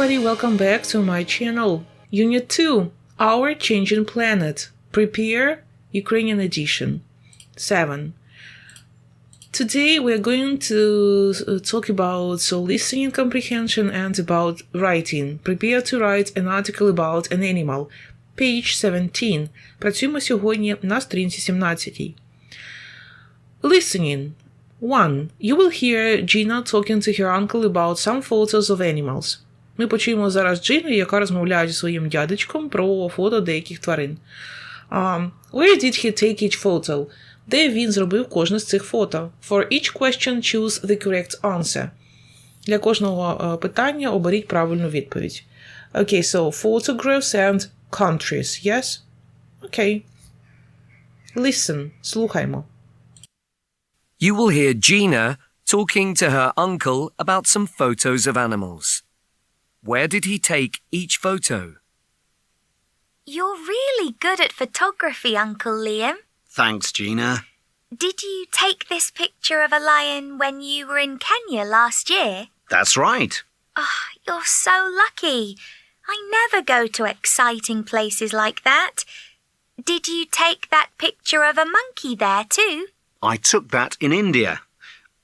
everybody, welcome back to my channel. Unit 2 Our Changing Planet. Prepare Ukrainian edition. 7. Today we are going to uh, talk about so listening comprehension and about writing. Prepare to write an article about an animal. Page 17. Працюємо сьогодні на сторінці 17. Listening. 1. You will hear Gina talking to her uncle about some photos of animals. Ми почуємо зараз Джину, яка розмовляє зі своїм дядечком про фото деяких тварин. Um, where did he take each photo? Де він зробив кожне з цих фото? For each question, choose the correct answer. Для кожного е, питання оберіть правильну відповідь. Okay, so photographs and countries, yes? Okay. Listen, слухаймо. You will hear Gina talking to her uncle about some photos of animals. Where did he take each photo? You're really good at photography, Uncle Liam. Thanks, Gina. Did you take this picture of a lion when you were in Kenya last year? That's right. Oh, you're so lucky. I never go to exciting places like that. Did you take that picture of a monkey there too? I took that in India.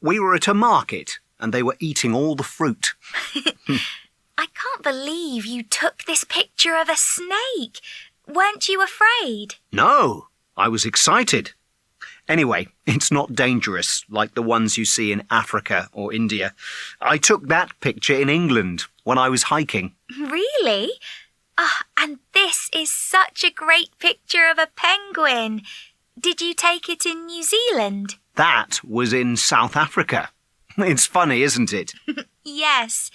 We were at a market and they were eating all the fruit. I can't believe you took this picture of a snake. Weren't you afraid? No, I was excited. Anyway, it's not dangerous like the ones you see in Africa or India. I took that picture in England when I was hiking. Really? Ah, and this is such a great picture of a penguin. Did you take it in New Zealand? That was in South Africa. It's funny, isn't it? Yes.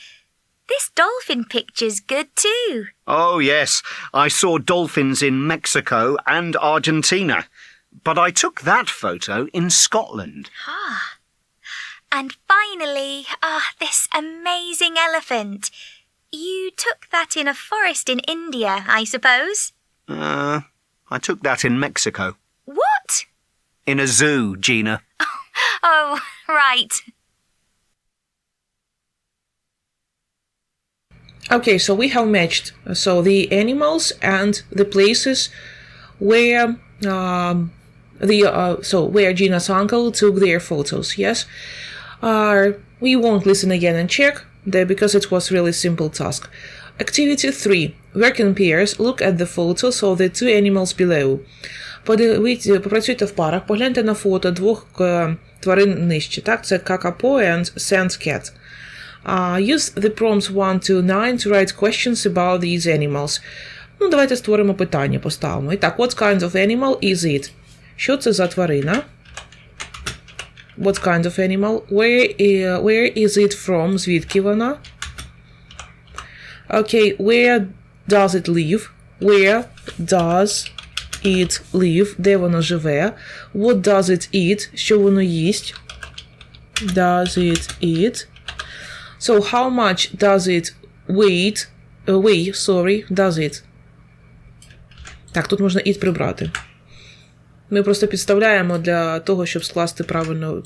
This dolphin picture's good too. Oh, yes, I saw dolphins in Mexico and Argentina. But I took that photo in Scotland. Ah. And finally, ah, this amazing elephant. You took that in a forest in India, I suppose? Uh, I took that in Mexico. What? In a zoo, Gina. Oh, right. Okay, so we have matched so the animals and the places where um, the uh, so where Gina's uncle took their photos. Yes, uh, we won't listen again and check there because it was really simple task. Activity three: Work in pairs. Look at the photos of the two animals below. Подивіться, попрацюйте в парах, погляньте на фото двох е, тварин нижче. Так, це какапо and sand cat. Uh, use the prompts 1 to 9 to write questions about these animals. Ну, давайте створимо питання, поставимо. І так, what kind of animal is it? Що це за тварина? What kind of animal? Where, uh, where is it from? Звідки вона? Okay, where does it live? Where does it live? Де воно живе? What does it eat? Що воно їсть? Does it eat? So how much does it weight? Uh, weigh, sorry, does it? Так, тут можна it прибрати. Ми просто підставляємо для того, щоб скласти правильно,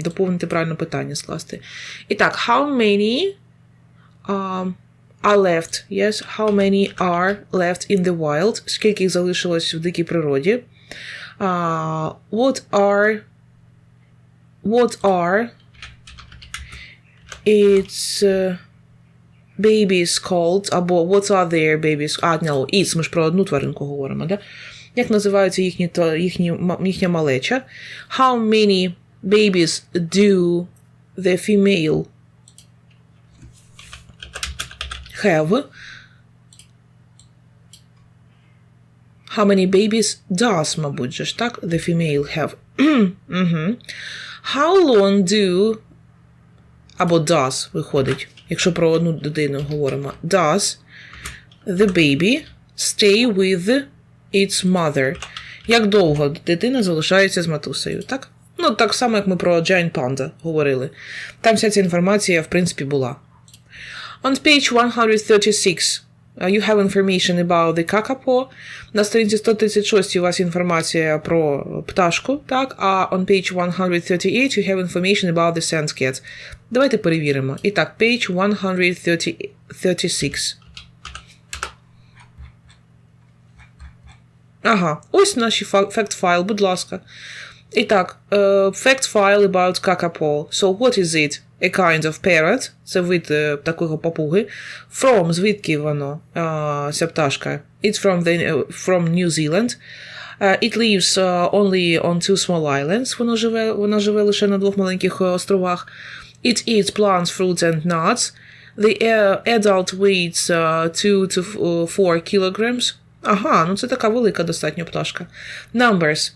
доповнити правильне питання скласти. І так, how many um, are left? Yes, how many are left in the wild? Скільки їх залишилось в дикій природі? Uh, what are what are its uh, babies called, або what are their babies, а, no, its, ми ж про одну тваринку говоримо, да? Як називаються їхні, тва- їхні, ма- їхня малеча? How many babies do the female have? How many babies does, мабуть же ж, так? The female have. Мгм. How long do або does виходить, якщо про одну дитину говоримо. Does the baby stay with its mother? Як довго дитина залишається з матусею, так? Ну, так само, як ми про Giant Panda говорили. Там вся ця інформація, в принципі, була. On page 136. uh, you have information about the kakapo. На сторінці 136 у вас інформація про пташку, так? А on page 138 you have information about the sand cat. Давайте перевіримо. І так, page 136. Ага, ось наші fact file, будь ласка. І так, е, fact file about kakapo. So what is it? A kind of parrot. Це вид е, такого папуги. From, звідки воно? Е, ця пташка. It's from, the, from New Zealand. Uh, it lives uh, only on two small islands. Воно живе, вона живе лише на двох маленьких е, островах. It eats plants, fruits and nuts. The uh, adult weighs uh, 2 to 4 kilograms. Ага, ну це така велика достатньо пташка. Numbers.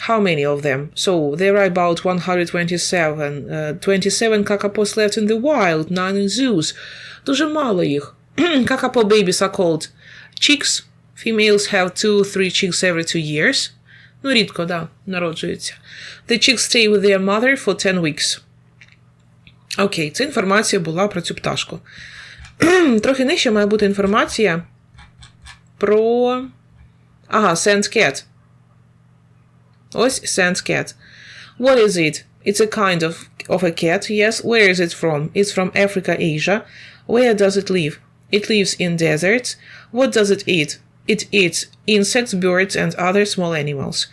How many of them? So there are about 127. Uh, 27 kakapos left in the wild, none in zoos. Дуже мало їх. Kakapo babies are called chicks. Females have two, three chicks every two years. Ну, рідко, да, народжуються. The chicks stay with their mother for 10 weeks. Окей, це інформація була про цю пташку. Трохи нижче має бути інформація про. Ага, sand cat. Ось sand cat. What is it? It's a kind of, of a cat, yes. Where is it from? It's from Africa, Asia. Where does it live? It lives in deserts. What does it eat? It eats insects, birds, and other small animals.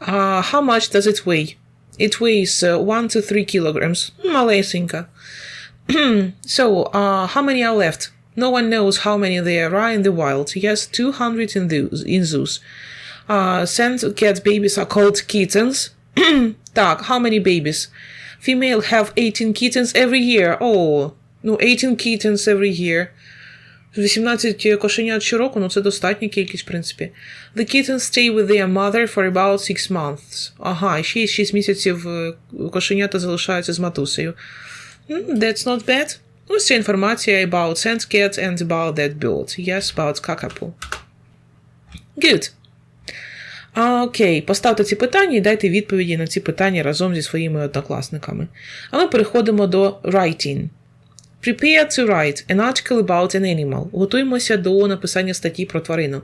Uh, how much does it weigh? It weighs uh, 1 to 3 kilograms. Малесенька. so, uh, how many are left? No one knows how many there are in the wild. Yes, 200 in, the, in zoos. Uh, sand cat babies are called kittens. так, how many babies? Female have 18 kittens every year. Oh, ну 18 kittens every year. 18 кошенят щороку, ну це достатня кількість, в принципі. The kittens stay with their mother for about 6 months. Ага, ще 6 місяців е, кошенята залишаються з матусею. Hmm, that's not bad. Ось ця інформація about sand cat and about that bird. Yes, about kakapo. Good. А, Окей, поставте ці питання і дайте відповіді на ці питання разом зі своїми однокласниками. А ми переходимо до writing. Prepare to write an article about an animal. Готуємося до написання статті про тварину.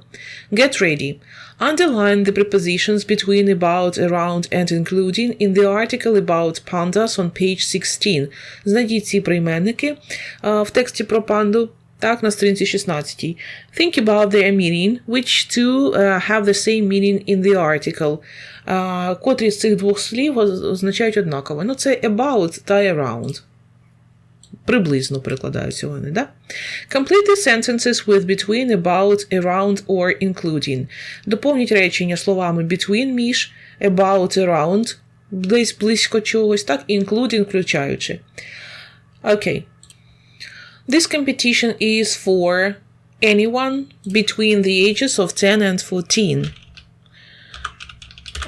Get ready. Underline the prepositions between, about, around and including in the article about pandas on page 16. Знайдіть ці прийменники в тексті про панду. Так, на сторінці 16. Think about their meaning, which two uh, have the same meaning in the article. Uh, котрі з цих двох слів означають однаково. Ну, це about та around. Приблизно перекладаються вони, да? Complete the sentences with between, about, around or including. Доповніть речення словами between, між, about, around, десь близько чогось, так, including, включаючи. Окей. This competition is for anyone between the ages of 10 and 14.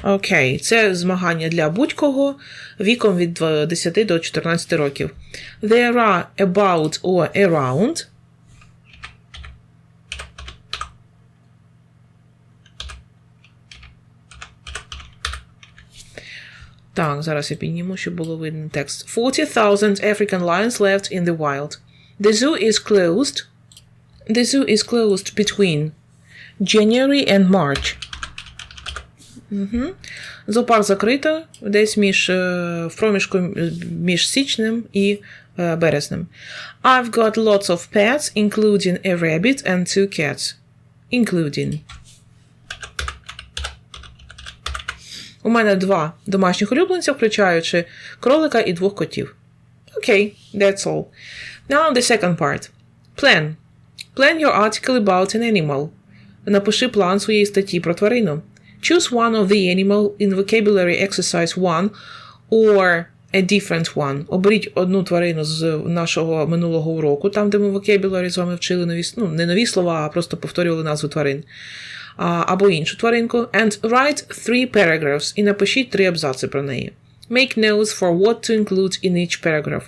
Окей, це змагання для будь-кого віком від 10 до 14 років. There are about or around. Так, зараз я підніму, щоб було видно текст. 40,000 African lions left in the wild. The zoo is closed. The zoo is closed between January and March. Угу. Зоопарк закрито десь між е, в між січнем і е, березнем. I've got lots of pets, including a rabbit and two cats. Including. У мене два домашніх улюбленця, включаючи кролика і двох котів. Окей, okay, that's all. Now the second part. Plan. Plan your article about an animal. Напиши план своєї статті про тварину. Choose one of the animal in vocabulary exercise 1 or a different one. Оберіть одну тварину з нашого минулого уроку, там, де ми vocabulary з вами вчили нові, ну, не нові слова, а просто повторювали назву тварин. Або іншу тваринку. And write three paragraphs. І напишіть три абзаци про неї. Make notes for what to include in each paragraph.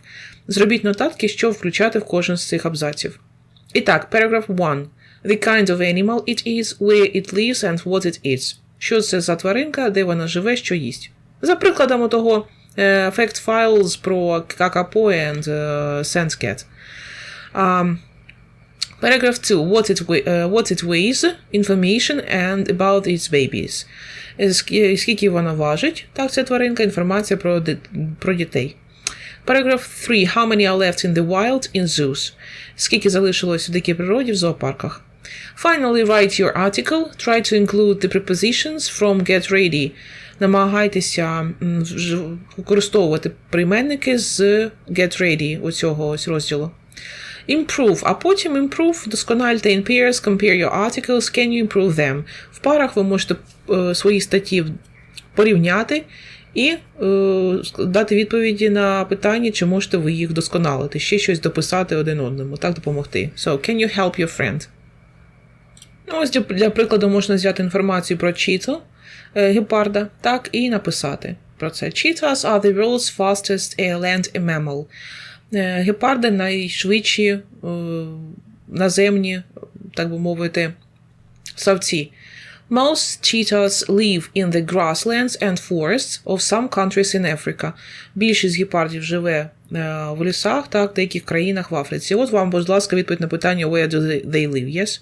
Зробіть нотатки, що включати в кожен з цих абзаців. І так, paragraph 1. The kind of animal it is, where it lives and what it eats. Що це за тваринка, де вона живе, що їсть. За прикладом того uh, fact files про Kakapo and uh, Sand Um, Paragraph 2. What it, uh, what it weighs, information and about its babies. Е, Скільки вона важить, так, ця тваринка, інформація про, про дітей. Paragraph 3. How many are left in the wild in zoos? Скільки залишилось в дикій природі в зоопарках? Finally, write your article. Try to include the prepositions from get ready. Намагайтеся використовувати прийменники з get ready у цього ось розділу. Improve, а потім improve, доскональте in pairs, compare your articles, can you improve them. В парах ви можете е, свої статті порівняти і е, дати відповіді на питання, чи можете ви їх вдосконалити, ще щось дописати один одному, так допомогти. So, can you help your friend? Ну, ось для, прикладу можна взяти інформацію про чіту е, гепарда, так, і написати про це. Cheetahs are the world's fastest land mammal. Е, Гепарди найшвидші е, наземні, так би мовити, савці. Most cheetahs live in the grasslands and forests of some countries in Africa. Більшість гепардів живе е, в лісах, так, в деяких країнах в Африці. От вам, будь ласка, відповідь на питання Where do they, live, yes?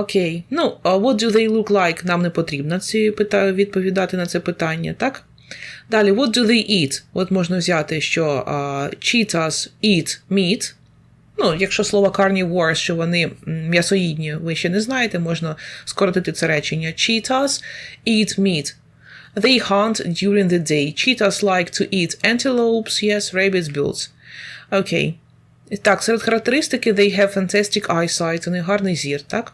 Окей. Ну, what do they look like? Нам не потрібно ці пита- відповідати на це питання, так? Далі, what do they eat? От можна взяти, що а, cheetahs eat meat. Ну, якщо слово carnivores, що вони м'ясоїдні, ви ще не знаєте, можна скоротити це речення. Cheetahs eat meat. They hunt during the day. Cheetahs like to eat antelopes, yes, rabbits, birds. Окей. Okay. Так, серед характеристики they have fantastic eyesight, у них гарний зір, так?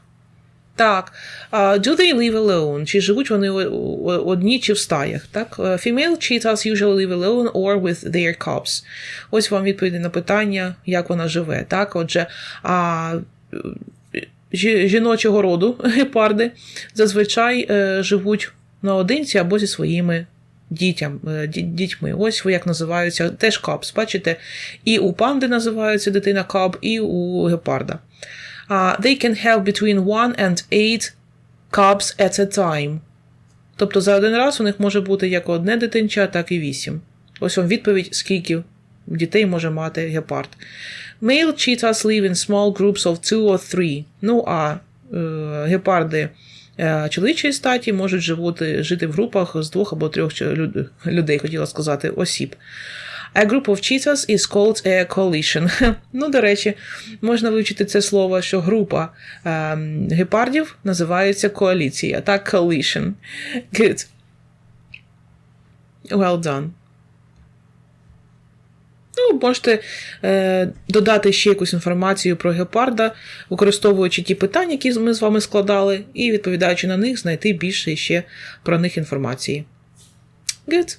Так. Do they live alone? Чи живуть вони одні чи в стаях? Так? Uh, Female cheetahs usually live alone or with their cubs. Ось вам відповіді на питання, як вона живе. Так? Отже, а, жіночого роду гепарди зазвичай е, живуть наодинці або зі своїми дітям, е, дітьми. Ось як називаються теж кабс. Бачите, і у панди називається дитина каб, і у гепарда. Uh, they can have between one and eight cubs at a time. Тобто за один раз у них може бути як одне дитинча, так і вісім. Ось вам відповідь, скільки дітей може мати гепард. Male cheetahs live in small groups of two or three. Ну а е, гепарди е, чоловічої статі можуть живути, жити в групах з двох або трьох люд- людей, хотіла сказати, осіб. A group of cheetahs is called a coalition. ну, до речі, можна вивчити це слово, що група ем, гепардів називається коаліція. Так, coalition. Good. Well done. Ну, можете е, додати ще якусь інформацію про гепарда, використовуючи ті питання, які ми з вами складали, і відповідаючи на них, знайти більше ще про них інформації. Good.